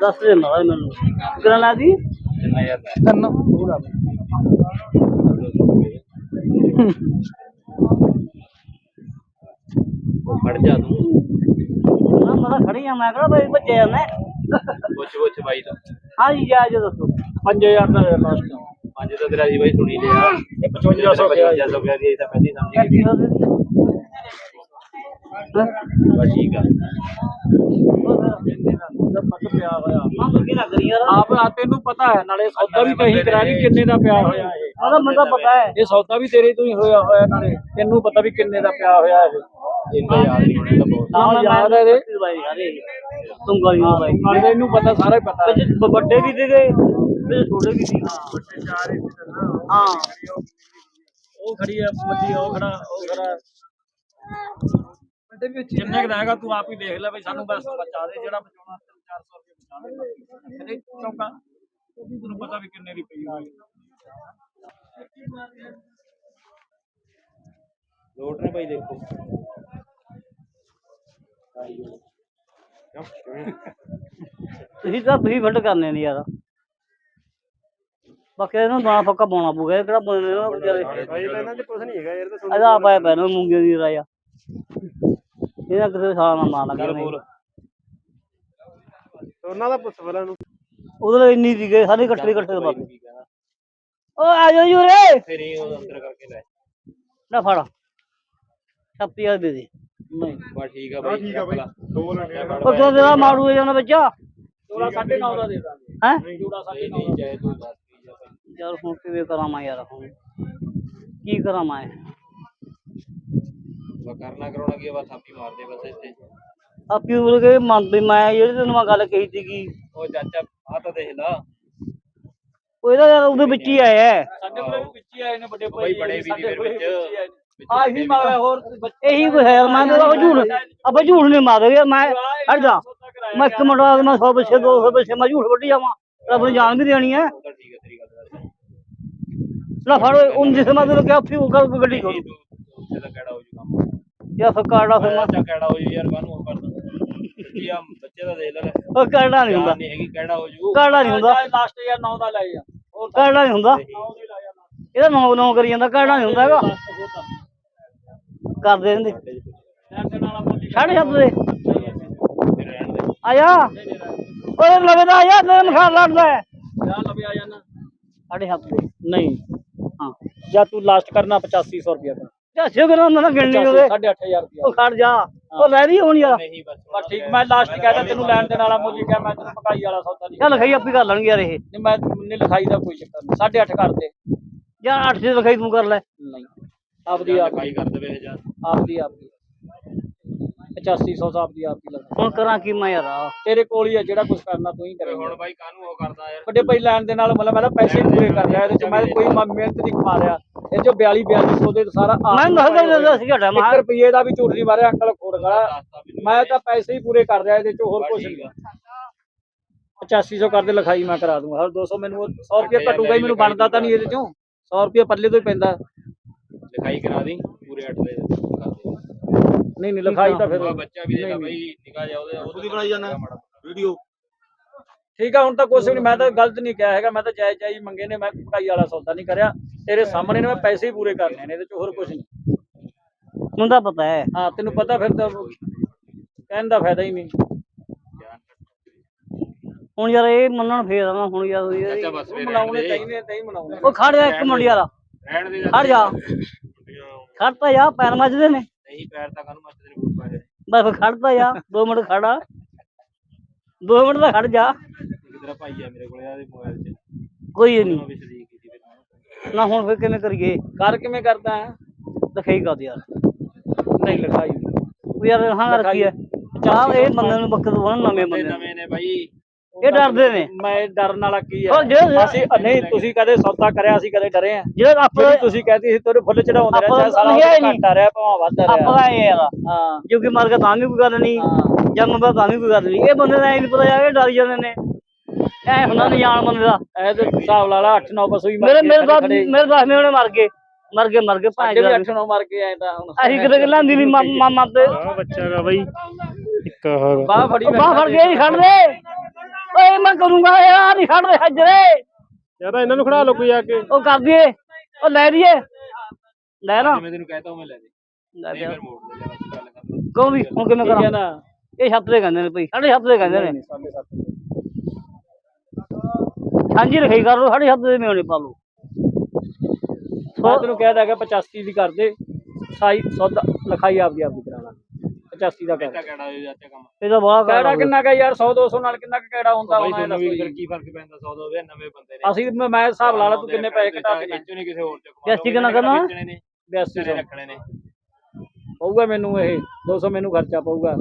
ਦੱਸ ਦੇ ਮਾਰਾ ਮੈਨੂੰ ਕਿਰਨਾ ਦੀ ਤਿੰਨ ਫੜ ਜਾ ਤੂੰ। ਨਾ ਮੈਂ ਖੜੀ ਆ ਮੈਂ ਕਿਹੜਾ ਬਈ ਭੱਜਿਆ ਮੈਂ ਪੁੱਛ ਪੁੱਛ ਬਾਈ ਤੋਂ। ਹਾਂ ਜੀ ਜਾ ਜੋ ਦੱਸੋ। 5000 ਦਾ ਲਾਸਟ ਪੰਜ ਤਾਂ। ਤੇਰਾ ਜੀ ਬਾਈ ਸੁਣੀ ਲਿਆ। ਇਹ 5500 ਕਿਹਾ ਜੀ। 5500 ਦੀ ਇਹ ਤਾਂ ਪਹਿਲੀ ਸਮਝ ਗਈ। ਬਸ ਠੀਕ ਆ। ਮਤ ਪਿਆ ਹੋਇਆ। ਆਪ ਆ ਤੈਨੂੰ ਪਤਾ ਹੈ ਨਾਲੇ ਸੌਦਾ ਵੀ ਕਹੀਂ ਕਰਾ ਲਈ ਕਿੰਨੇ ਦਾ ਪਿਆ ਹੋਇਆ ਇਹ। ਉਹਦਾ ਮੈਨੂੰ ਤਾਂ ਪਤਾ ਹੈ। ਇਹ ਸੌਦਾ ਵੀ ਤੇਰੇ ਤੋਂ ਹੀ ਹੋਇਆ ਹੋਇਆ ਨਾਲੇ ਤੈਨੂੰ ਪਤਾ ਵੀ ਕਿੰਨੇ ਦਾ ਪਿਆ ਹੋਇਆ ਇਹ। ਇੰਨਾ ਯਾਦ ਨਹੀਂ ਹੋਣਾ ਤਾਂ ਬਹੁਤ। ਹਾਂ ਯਾਦ ਹੈ ਇਹਦੇ। ਬਾਈ ਤੂੰ ਨਾਲੇ ਇਹਨੂੰ ਪਤਾ ਸਾਰਾ ਹੀ। ਪਤਾ ਹੈ। ਵੱਡੇ ਵੀ ਦੇ ਗਏ ਵਿੱਚ ਛੋਟੇ ਵੀ ਸੀ। ਹਾਂ। ਉਹ ਖੜੀ ਹੈ ਮੱਦੀ ਉਹ ਖੜਾ ਉਹ ਖੜਾ। ਵੱਡੇ ਵਿੱਚ ਜਿੰਨੇ ਕੁ ਹੈਗਾ ਤੂੰ ਆਪ ਹੀ ਦੇਖ ਲੈ ਬਈ ਸਾਨੂੰ ਬਸ ਬਚਾ ਦੇ ਜਿਹੜਾ ਬਚਾਉਣਾ 400 ਰੁਪਏ ਬਚਾ ਦੇ ਇਹਦੇ ਚੌਕਾ ਤੈਨੂੰ ਪਤਾ ਵੀ ਕਿੰਨੇ ਦੀ ਪਈ ਹੋਈ ਲੋਟ ਨੇ ਬਾਈ ਦੇਖੋ। ਤੁਸੀਂ ਤਾਂ ਤੁਸੀਂ ਫੰਡ ਕਰਨੇ ਨਹੀਂ ਯਾਰ। ਬਾਕੀ ਇਹਨੂੰ ਦਾਣਾ ਪੱਕਾ ਪਾਉਣਾ ਪਊਗਾ ਇਹ ਕਿਹੜਾ ਬੰਦੇ ਨੇ ਵਿਚਾਰੇ? ਭਾਈ ਇਹਨਾਂ 'ਚ ਕੁਝ ਨਹੀਂ ਹੈਗਾ ਯਾਰ ਤਾਂ ਇਹਦਾ ਆਪ ਪੈਣਾ ਮੂੰਗੇ ਦੀ ਰਾਇਆ। ਇਹਨਾਂ ਕਿਸੇ ਸਾਲ ਨਾਲ ਮਾਰ ਲੱਗਾ ਨਹੀਂ ਉਹਨਾਂ ਦਾ ਪੁੱਛ ਪਹਿਲਾਂ ਨੂੰ ਉਹਦੇ ਲਈ ਇੰਨੀ ਸੀਗੇ ਸਾਰੇ ਇਕੱਠੇ ਇਕੱਠੇ ਦੇ ਬਾਬੇ ਓ ਆ ਜੀ ਉਰੇ। ਫਿਰ ਹੀ ਉਹ ਅੰਦਰ ਕਰਕੇ ਲੈ। ਨਾ ਫੜ। ਛੱਪੀ ਆ ਦੇ ਦੇ। ਨਹੀਂ ਬਸ ਠੀਕ ਆ ਬਾਈ ਠੀਕ ਆ ਬਾਈ। ਦੋ ਲੈਣੇ ਉਹ ਕਿਉਂ ਮਾਰੂ ਬੱਚਾ ਜੋੜਾ 9.5 ਦਾ ਦੇ ਦਾਂਗੇ। ਹੈ? ਜੋੜਾ ਨਹੀਂ ਨਹੀਂ ਚਾਹੇ ਤੂੰ ਦੱਸ ਕੀ ਜਾ ਬਾਈ ਯਾਰ ਹੁਣ ਕਿਵੇਂ ਕਰਾਂ ਮੈਂ ਯਾਰ ਹੁਣ? ਕੀ ਕਰਾਂ ਮੈਂ ਬਸ ਕਰਨਾ ਕਰਾਉਣਾ ਕੀ ਆ, ਬਸ ਆਪੀ ਮਾਰਦੇ ਬਸ ਇੱਥੇ ਆਪੀ ਬੋਲ ਕੇ ਮੰਨ ਵੀ ਮੈਂ ਜਿਹੜੀ ਤੈਨੂੰ ਮੈਂ ਗੱਲ ਕਹੀ ਸੀਗੀ। ਉਹ ਚਾਚਾ ਆ ਤਾਂ ਦੇਖ ਲਾ। ਉਹ ਇਹਦਾ ਯਾਰ ਉਹਦੇ ਵਿੱਚ ਹੀ ਆਇਆ ਹੈ। ਸਾਡੇ ਕੋਲ ਵੀ ਵਿੱਚ ਹੀ ਆਏ ਨੇ ਵੱਡੇ ਬਾਈ ਬੜੇ ਵੀ ਨਹੀਂ ਫਿਰ ਵਿੱਚ। ਆ ਹੀ ਮਾਰਿਆ ਹੋਰ ਬੱਚੇ ਇਹੀ ਕੁਛ ਹੈ ਮੈਂ ਤਾਂ ਝੂਠ ਆਪਾਂ ਝੂਠ ਨਹੀਂ ਮਾਰਦੇ ਯਾਰ ਮੈਂ ਹਟ ਜਾ। ਮੈਂ ਇੱਕ ਮਿੰਟ ਬਾਅਦ ਮੈਂ 100 ਪਿੱਛੇ 200 ਪਿੱਛੇ ਮੈਂ ਝੂਠ ਵੱਢੀ ਜਾਵਾਂ। ਰੱਬ ਨੂੰ ਜਾਨ ਵੀ ਦੇਣੀ ਹੈ। ਉਹ ਤਾਂ ਠੀਕ ਹੈ ਤੇਰੀ ਗੱਲ ਲੈ ਫੜ ਉਹ ਜਿਸ ਮੈਂ ਤੈਨੂੰ ਕਿਹਾ ਫਿਰ ਉਹ ਗੱਡੀ ਉੱਥੇ ਤਾਂ ਕੰਮ ਯਾ ਫਿਰ ਕਾਰਡਾ ਫਿਰ ਮੈਂ ਚਾਚਾ ਕਿਹੜਾ ਹੋ ਜੂ ਯਾਰ ਕਾਹਨੂੰ ਉਹ ਕਰਦਾ ਆ ਬੱਚੇ ਦਾ ਦੇਖ ਲੈ ਉਹ ਕਾਰਡਾ ਨਹੀਂ ਹੁੰਦਾ। ਨਹੀਂ ਹੈਗੀ ਕਿਹੜਾ ਹੋ ਜੂ। ਕਾਰਡਾ ਨਹੀਂ ਹੁੰਦਾ। ਲਾਸਟ ਯਾਰ 9 ਦਾ ਲੈ ਜਾ। ਹੋਰ ਕਾਰਡਾ ਨਹੀਂ ਹੁੰਦਾ। 9 ਦੀ ਲੈ ਜਾ ਇਹਦਾ ਨੌ ਨੌ ਕਰੀ ਜਾਂਦਾ ਕਾਰਡਾ ਨਹੀਂ ਹੁੰਦਾ ਹੈਗਾ। ਕਰਦੇ ਰਹਿੰਦੇ। ਸਾਢੇ ਸੱਤ ਦੇ। ਫਿਰ ਰਹਿਣ ਦੇ। ਆ ਜਾ ਓਏ ਲੱਗਦਾ ਆ ਜਾ ਤੇਰੇ ਮਖਾਰ ਲੜਦਾ ਹੈ। ਜਾ ਲਵੇ ਆ ਜਾਣਾ ਸਾਢੇ ਸੱਤ ਦੇ। ਨਹੀਂ। ਹਾਂ। ਜਾਂ ਤੂੰ ਲਾਸਟ ਕਰਨਾ 8500 ਰੁਪਏ ਦਾ ਚਾਸੇ ਕਰਾਂ ਮੈਂ ਗਿਣਨੀ ਉਹਦੇ? 8500 ਰੁਪਏ ਉਹ ਖੜ ਜਾ। ਉਹ ਲੈ ਰਹੀ ਹੋਣੀ ਯਾਰ ਨਹੀਂ ਬਸ ਠੀਕ। ਮੈਂ ਲਾਸਟ ਕਹਿਦਾ ਤੈਨੂੰ ਲੈਣ ਦੇ ਨਾਲ ਮੁੱਲ ਕਿਹਾ ਮੈਂ ਤੈਨੂੰ ਪਕਾਈ ਵਾਲਾ ਸੌਦਾ ਨਹੀਂ ਚੱਲ ਲਿਖਾਈ ਆਪੀ ਕਰ ਲੈਣਗੇ ਯਾਰ ਇਹ। ਨਹੀਂ ਮੈਂ ਨਹੀਂ ਲਿਖਾਈ ਦਾ ਕੋਈ ਚੱਕਰ ਨਹੀਂ। 8.5 ਕਰ ਦੇ। ਯਾਰ 8 ਦੀ ਲਿਖਾਈ ਤੂੰ ਕਰ ਲੈ। ਨਹੀਂ। ਆਪਦੀ ਆਪ ਕਰ ਦੇਵੇ ਜਾਂ ਆਪਦੀ ਆਪਦੀ 8500 ਆਪਦੀ ਆਪਦੀ ਲਗਾ ਹੁਣ ਕਰਾਂ ਕੀ ਮੈਂ ਯਾਰ? ਤੇਰੇ ਕੋਲ ਹੀ ਆ ਜਿਹੜਾ ਕੁਝ ਕਰਨਾ ਤੂੰ ਹੀ ਕਰੇਂਗਾ ਹੁਣ ਬਾਈ ਕਾਹਨੂੰ ਉਹ ਕਰਦਾ ਯਾਰ? ਵੱਡੇ ਭਾਈ ਲੈਣ ਦੇ ਨਾਲ ਮਤਲਬ ਮੈਂ ਤਾਂ ਪੈਸੇ ਪੂਰੇ ਕਰ ਲਿਆ ਇਹਦੇ ਚ ਮੈਂ ਕੋਈ ਮ- ਮਿਹਨਤ ਨਹੀਂ ਕਮਾ ਰਿਹਾ। ਇਹ ਜੋ 42 4200 ਦੇ ਸਾਰਾ ਆਪ ਮੈਂ ਦੱਸਦਾ ਦੱਸਦਾ ਸੀ ਘਟਾ ਮੈਂ 1 ਰੁਪਏ ਦਾ ਵੀ ਝੂਠ ਨਹੀਂ ਮਾਰਿਆ ਅੰਕਲ ਖੋੜ ਗਲਾ। ਮੈਂ ਤਾਂ ਪੈਸੇ ਹੀ ਪੂਰੇ ਕਰ ਰਿਹਾ ਇਹਦੇ ਚ ਹੋਰ ਕੁਝ ਨਹੀਂ। ਆ 8500 ਕਰ ਦੇ ਲਿਖਾਈ ਮੈਂ ਕਰਾ ਦੂੰਗਾ। ਹਰ 200 ਮੈਨੂੰ 100 ਰੁਪਏ ਘਟੂਗਾ ਹੀ ਮੈਨੂੰ ਬਣਦਾ ਤਾਂ ਨਹੀਂ ਇਹਦੇ ਚੋਂ। 100 ਰੁਪਏ ਪੱਲੇ ਤੋਂ ਹੀ ਪੈਂਦਾ। ਲਿਖਾਈ ਕਰਾ ਦੀ ਪੂਰੇ 8 ਦੇ ਕਰ ਦੇ ਨਹੀਂ ਨਹੀਂ ਲਿਖਾਈ ਤਾਂ ਫਿਰ ਬੱਚਾ ਵੀ ਦੇਗਾ ਬਾਈ ਨਿਕਾ ਜਾ ਉਹਦੇ ਉਹਦੀ ਬਣਾਈ ਜਾਣਾ ਵੀਡੀਓ। ਠੀਕ ਆ ਹੁਣ ਤਾਂ ਕੁਛ ਵੀ ਨਹੀਂ ਮੈਂ ਤਾਂ ਗਲਤ ਨਹੀਂ ਕਿਹਾ ਹੈਗਾ ਮੈਂ ਤਾਂ ਜਾਇਜ਼ ਜਾਇਜ਼ ਮੰਗੇ ਨੇ ਮੈਂ ਭਕਾਈ ਵਾਲਾ ਸੌਦਾ ਨਹੀਂ ਕਰਿਆ। ਤੇਰੇ ਸਾਹਮਣੇ ਨੇ ਮੈਂ ਪੈਸੇ ਹੀ ਪੂਰੇ ਕਰਨੇ ਨੇ ਇਹਦੇ ਚ ਹੋਰ ਕੁਝ ਨਹੀਂ। ਮੈਨੂੰ ਤਾਂ ਪਤਾ ਹੈ। ਹਾਂ ਤੈਨੂੰ ਪਤਾ ਫਿਰ ਤਾਂ ਕਹਿਣ ਦਾ ਫਾਇਦਾ ਹੀ ਨਹੀਂ। ਹੁਣ ਯਾਰ ਇਹ ਮੰਨਣ ਫੇਰ ਆਵਾਂ ਹੁਣ ਯਾਰ ਚਾਚਾ ਬਸ ਫਿਰ ਮਨਾਉਣੇ ਚਾਹੀਦੇ ਤਾਂ ਹੀ ਮਨਾਉਣੇ ਉਹ ਖੜ ਜਾ ਇੱਕ ਮਿੰਟ ਯਾਰ ਰਹਿਣ ਦੇ ਖੜ ਜਾ। ਖੜ ਤਾਂ ਜਾ ਪੈਰ ਮੱਜਦੇ ਨੇ। ਨਹੀਂ ਪੈਰ ਤਾਂ ਕਾਹਨੂੰ ਮੱਚ ਤੇਰੇ ਬੂਟ ਪਾਏ ਬਸ ਫਿਰ ਖੜ ਤਾਂ ਜਾ 2 ਮਿੰਟ ਖੜਾ 2 ਮਿੰਟ ਤਾਂ ਖੜ ਜਾ। ਇੱਕ ਤੇਰਾ ਭਾਈ ਆ ਮੇਰੇ ਕੋਲੇ ਆ ਮੋਬਾਈਲ 'ਚ। ਕੋਈ ਨਹੀਂ। ਉਹ ਵੀ ਸਲੀਕ ਕੀਤੀ ਫਿਰ। ਨਾ ਹੁਣ ਫਿਰ ਕਿਵੇਂ ਕਰੀਏ? ਕਰ ਕਿਵੇਂ ਕਰਦਾ ਹੈ? ਲਿਖਾਈ ਕਰ ਦੇ ਯਾਰ। ਨਹੀਂ ਲਿਖਾਈ। ਉਹ ਯਾਰ ਹਾਂ ਰੱਖੀ ਹੈ? ਚਾਹ ਇਹ ਬੰਦੇ ਨੂੰ ਬੱਕਰ ਤੋਂ ਨਵੇਂ ਤੇ ਬੰਦੇ ਨੂੰ। ਨਵੇਂ ਨੇ ਬਾਈ। ਇਹ ਡਰਦੇ ਨੇ ਮੈਂ ਡਰਨ ਵਾਲਾ ਕੀ ਹੈ? ਅਸੀਂ ਨਹੀਂ ਤੁਸੀਂ ਕਦੇ ਸੌਦਾ ਕਰਿਆ ਅਸੀਂ ਕਦੇ ਡਰੇ ਆ? ਜਿਹੜੇ ਆਪਾਂ ਤੁਸੀਂ ਕਹਿੰਦੀ ਸੀ ਤੇਰੇ ਫੁੱਲ ਚੜਾਉਂਦੇ ਰਹੇ ਚਾਹੇ ਸਾਲਾ ਹੀ। ਘਟਾ ਰਿਹਾ ਭਾਵੇਂ ਵੱਧ ਰਿਹਾ। ਆਪਾਂ ਦਾ ਇਹ ਯਾਰ ਹਾਂ। ਕਿਉਂਕਿ ਮਰ ਗਿਆ ਤਾਂ ਵੀ ਕੋਈ ਗੱਲ ਨਹੀਂ ਹਾਂ। ਜਨਮ ਦਾ ਤਾਂ ਵੀ ਕੋਈ ਗੱਲ ਨਹੀਂ। ਇਹ ਬੰਦੇ ਦਾ ਇਹ ਨਹੀਂ ਪਤਾ ਇਹ ਡਰ ਜਾਂਦੇ ਨੇ। ਐ ਹੁੰਦਾ ਨਹੀਂ ਜਾਣ ਬੰਦੇ ਦਾ। ਇਹ ਤੇ ਹਿਸਾਬ ਲਾ ਲਾ 8 9 ਬਸ ਹੋਈ ਮੇਰੇ ਮੇਰੇ ਬਾਪ ਮੇਰੇ ਨੇ ਉਹਨੇ ਮਰ ਗਏ। ਮਰ ਗਏ ਮਰ ਗਏ ਭਾਂ ਸਾਡੇ ਵੀ 8 9 ਮਰ ਕੇ ਆਏ ਤਾਂ ਹੁਣ ਅਸੀਂ ਕਿਤੇ ਗੱਲਾਂ ਦੀ ਨਹੀਂ ਮਾਮਾ ਤੇ ਆ ਬੱਚਾ ਹੈਗਾ ਬਾਈ। ਇੱਕ ਹੈਗਾ ਬਾਹ ਫੜੀ ਬਾਹ ਫੜ ਕੇ ਹੀ ਖੜ ਦੇ। ਓਏ ਮੈਂ ਕਰੂੰਗਾ ਯਾਰ ਨਹੀਂ ਛੱਡ ਦੇ ਹਜਰੇ। ਯਾਰ ਇਹਨਾਂ ਨੂੰ ਖੜਾ ਲਓ ਕੋਈ ਆ ਕੇ। ਉਹ ਕਰ ਦਈਏ ਉਹ ਲੈ ਦਈਏ ਲੈ ਨਾ ਮੈਂ ਤੈਨੂੰ ਕਹਿਤਾ ਮੈਂ ਲੈ ਦੇ। ਲੈ ਦੇ। ਕਹੋ ਵੀ ਹੁਣ ਕਿਵੇਂ ਕਰਾਂ ਇਹ ਛੱਤ ਦੇ ਕਹਿੰਦੇ ਨੇ ਭਈ ਸਾਢੇ ਛੱਤ ਦੇ ਕਹਿੰਦੇ ਨੇ। ਸਾਂਝੀ ਰਖਾਈ ਕਰ ਲੋ ਸਾਢੇ ਛੱਤ ਦੇ ਮੇਉਣੇ ਪਾ ਲੋ ਮੈਂ ਤੈਨੂੰ ਕਹਿ ਦਾਂਗਾ 85 ਦੀ ਕਰ ਦੇ। ਸਾਈ ਸੌਦਾ ਲਿਖਾਈ ਆਪਦੀ ਆਪਦੀ 85 ਦਾ ਕਰ ਤਾਂ ਕਿਹੜਾ ਹੋ ਜਾਂਦਾ ਕੰਮ? ਇਹਦਾ ਕਿਹੜਾ ਕਿੰਨਾ ਕਾ ਯਾਰ 100 200 ਨਾਲ ਕਿੰਨਾ ਕੁ ਕਿਹੜਾ ਹੁੰਦਾ ਬਾਈ ਹੋਣਾ ਤੁਹਾਨੂੰ ਵੀ ਫਿਰ ਕੀ ਫ਼ਰਕ ਪੈਂਦਾ 100 ਦੋ ਦੇ ਨਵੇਂ ਬੰਦੇ ਨੇ। ਅਸੀਂ ਮੈਂ ਮੈਂ ਹਿਸਾਬ ਲਾ ਲਾ ਤੂੰ ਕਿੰਨੇ ਪੈਸੇ ਘਟਾ ਕੇ ਵਿੱਚੋਂ ਨਹੀਂ ਕਿਸੇ ਹੋਰ ਚ ਕਮਾ ਕਿੰਨਾ ਕਰਨਾ? 82 ਨੇ। ਰੱਖਣੇ ਨੇ। ਪਊਗਾ ਮੈਨੂੰ ਇਹ 200 ਮੈਨੂੰ ਖਰਚਾ ਪਊਗਾ।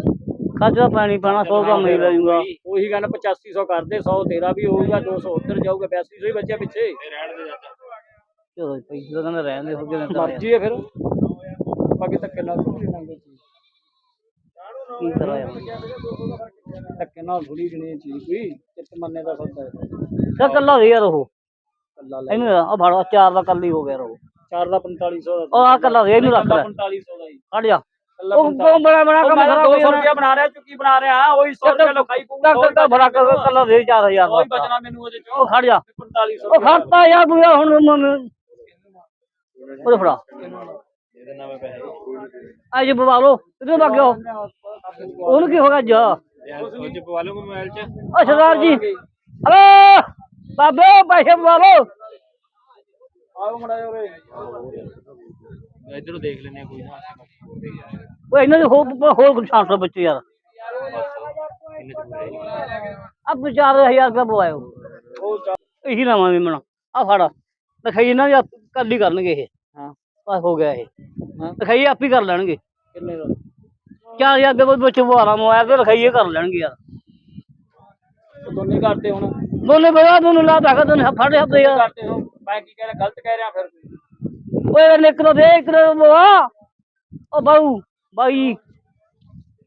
ਖਾਜਾ ਪਾਣੀ ਪਾਣਾ ਸੌ ਦਾ ਮੈਂ ਲੈ ਜੂਗਾ ਉਹੀ ਗੱਲ 8500 ਕਰ ਦੇ 100 ਤੇਰਾ ਵੀ ਹੋਊਗਾ 200 ਉੱਧਰ ਜਾਊਗਾ 8200 ਹੀ ਬਚਿਆ ਪਿੱਛੇ। ਇਹ ਰਹਿਣ ਦੇ ਜਾਂਦਾ ਚਲੋ ਪੈਸੇ ਤਾਂ ਕਹਿੰਦੇ ਰਹਿਣ ਦੇ ਹੋ ਗਏ ਮਰਜ਼ੀ ਹੈ ਫਿਰ। ਬਾਕੀ ਧੱਕੇ ਨਾਲ ਲੰਗੇ ਕੀ ਕਰਾਂ ਯਾਰ ਧੱਕੇ ਨਾਲ ਥੋੜੀ ਜਣੀ ਚੀਜ਼ ਕੋਈ ਚਿੱਤ ਮੰਨੇ ਦਾ ਸੌਦਾ ਹੈ। ਤਾਂ ਕੱਲਾ ਦੇ ਯਾਰ ਉਹ? ਕੱਲਾ ਲੈ। ਇਹਨੂੰ ਆ ਭਾੜਾ ਚਾਰ ਦਾ ਕੱਲ ਹੀ ਹੋ ਗਿਆ ਯਾਰ ਉਹ। 4 ਦਾ 4500 ਦਾ ਉਹ ਆ ਕੱਲਾ ਦੇ ਇਹਨੂੰ ਰੱਖ ਲੈ। 4500 ਦਾ ਹੀ। ਕੱਢ ਜਾ। ਉਹ ਬੜਾ ਬੜਾ ਕੰਮ ਖਰਾਬ 200 ਹੋ ਜਾਣਾ। ਰੁਪਇਆ ਬਣਾ ਰਿਹਾ ਚੁੱਕੀ ਬਣਾ ਰਿਹਾ ਉਹੀ 100 ਰੁਪਇਆ ਲਿਖਾਈ ਪਊਗਾ ਤਾਂ ਕੱਲਾ ਬੜਾ ਕਰ ਕੱਲਾ ਦੇ 4000 ਉਹੀ ਦਾ। ਬਚਣਾ ਮੈਨੂੰ ਉਹਦੇ ਚੋਂ। ਉਹ ਖੜ ਜਾ। 4500 ਉਹ ਖੜਤਾ ਯਾਰ ਬੁਆ ਹੁਣ ਉਹ ਫੜਾ। ਅੱਜ ਬਵਾ ਲੋ ਕਿੱਥੇ ਵਗ ਗਿਆ ਉਹ? ਉਹਨੂੰ ਕੀ ਹੋ ਗਿਆ ਜਾ ਉਹ ਚ ਪਵਾ ਲਓ ਮੋਬਾਈਲ ਚ? ਓ ਸਰਦਾਰ ਜੀ। ਹਲੋ ਬਾਬੇ ਪੈਸੇ ਬਵਾ ਲੋ ਆਓ ਮੜਾ ਓਏ ਇਧਰੋਂ ਦੇਖ ਲੈਨੇ ਕੋਈ ਨਾ। ਉਹ ਇਹਨਾਂ ਦੇ ਹੋਰ ਹੋਰ ਕੁਛ ਛਾਂਟ ਬੱਚੇ ਯਾਰ। ਇੰਨੇ ਚ ਆ 4000 ਰੁਪਏ ਬਵਾਇਓ ਉਹ ਚੱਲ। ਇਹੀ ਲਵਾਂਗੇ ਮਣਾ ਆ ਫੜ। ਲਿਖਾਈ ਇਹਨਾਂ ਦੀ ਕੱਲ ਹੀ ਕਰਨਗੇ ਇਹ। ਹਾਂ। ਬਸ ਹੋ ਗਿਆ ਇਹ। ਹਾਂ। ਆਪ ਹੀ ਕਰ ਲੈਣਗੇ। ਕਿੰਨੇ ਦਾ? 4000 ਦੇ ਵਿੱਚ ਬੱਚੇ ਬਵਾਰਾ ਮੋਬਾਈਲ ਤੇ ਇਹ ਕਰ ਲੈਣਗੇ ਯਾਰ। ਉਹ ਦੋਨੇ ਕਰਦੇ ਹੁਣ? ਦੋਨੇ ਬਗਾ ਦੋਨੂੰ ਲਾ ਦਾਖਾ ਦੋਨੇ ਫਾੜੇ ਹੱਥੇ ਯਾਰ। ਕਰਦੇ ਹੋ ਮੈਂ ਕੀ ਕਹਿ ਰਿਹਾ ਗਲਤ ਕਹਿ ਰਿਹਾ ਫਿਰ? ਓਏ ਦੇ ਇੱਕ ਤੋਂ ਬਵਾ ਓ ਬਾਊ ਬਾਈ।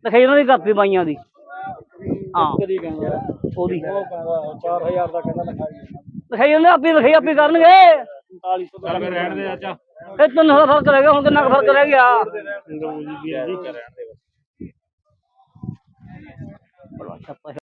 ਲਿਖਾਈ ਇਹਨਾਂ ਦੀ ਕਾਪੀ ਬਾਈਆਂ ਦੀ। ਹਾਂ। ਕਦੀ ਕਹਿੰਦਾ। ਉਹਦੀ। ਉਹ ਕਹਿੰਦਾ 4000 ਦਾ ਕਹਿੰਦਾ ਲਿਖਾਈ ਇਹਨਾਂ ਦੀ ਆਪੀ ਲਿਖਾਈ ਆਪੀ ਕਰਨਗੇ। 4500 ਦਾ ਚੱਲ ਫਿਰ ਰਹਿਣ ਦੇ ਚਾਚਾ। ਇਹ ਤਿੰਨ ਸੌ ਦਾ ਫ਼ਰਕ ਰਹਿ ਗਿਆ ਹੁਣ ਕਿੰਨਾ ਕੁ ਫ਼ਰਕ ਰਹਿ ਗਿਆ? ਛੱਪਾ